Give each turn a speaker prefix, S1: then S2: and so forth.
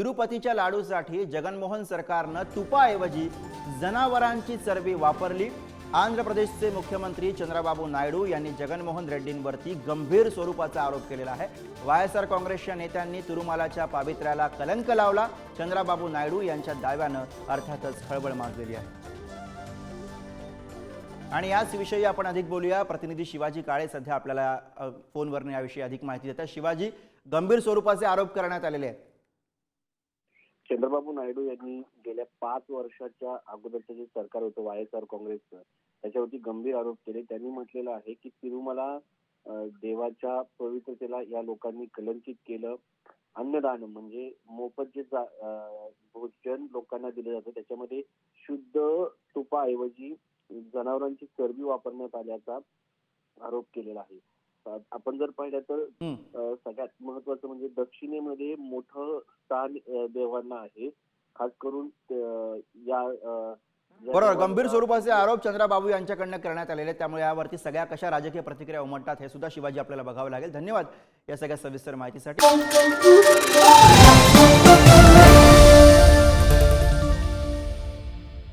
S1: तिरुपतीच्या लाडूसाठी जगनमोहन सरकारनं तुपाऐवजी जनावरांची चरबी वापरली. आंध्र प्रदेशचे मुख्यमंत्री चंद्रबाबू नायडू यांनी जगनमोहन रेड्डींवरती गंभीर स्वरूपाचा आरोप केलेला आहे. वाय एस आर काँग्रेसच्या नेत्यांनी तिरुमालाच्या पावित्र्याला कलंक लावला. चंद्रबाबू नायडू यांच्या दाव्यानं अर्थातच खळबळ माजलेली आहे. आणि याच विषयी आपण अधिक बोलूया. प्रतिनिधी शिवाजी काळे सध्या आपल्याला अ, फोनवरनं याविषयी अधिक माहिती देतात. शिवाजी गंभीर स्वरूपाचे आरोप करण्यात आलेले आहेत.
S2: चंद्रबाबू नायडू यांनी गेल्या पाच वर्षाच्या अगोदरचं जे सरकार होतं वाय एस आर काँग्रेसचं त्याच्यावरती गंभीर आरोप केले. त्यांनी म्हटलेलं आहे की तिरुमला देवाच्या पवित्रतेला या लोकांनी कलंकित केलं. अन्नदान म्हणजे मोफत जे भोजन लोकांना दिलं जातं त्याच्यामध्ये शुद्ध तुपाऐवजी जनावरांची चरबी वापरण्यात आल्याचा आरोप केलेला आहे. आपण जर पाहिलं तर सगळ्यात महत्वाचं म्हणजे दक्षिणेमध्ये मोठं स्थान देवांना आहे. खास करून या
S1: बरोबर. गंभीर स्वरूपाचे आरोप चंद्रबाबू यांच्याकडनं करण्यात आलेले त्यामुळे यावरती सगळ्या कशा राजकीय प्रतिक्रिया उमटतात हे सुद्धा शिवाजी आपल्याला बघावं लागेल. धन्यवाद या सगळ्या सविस्तर माहितीसाठी.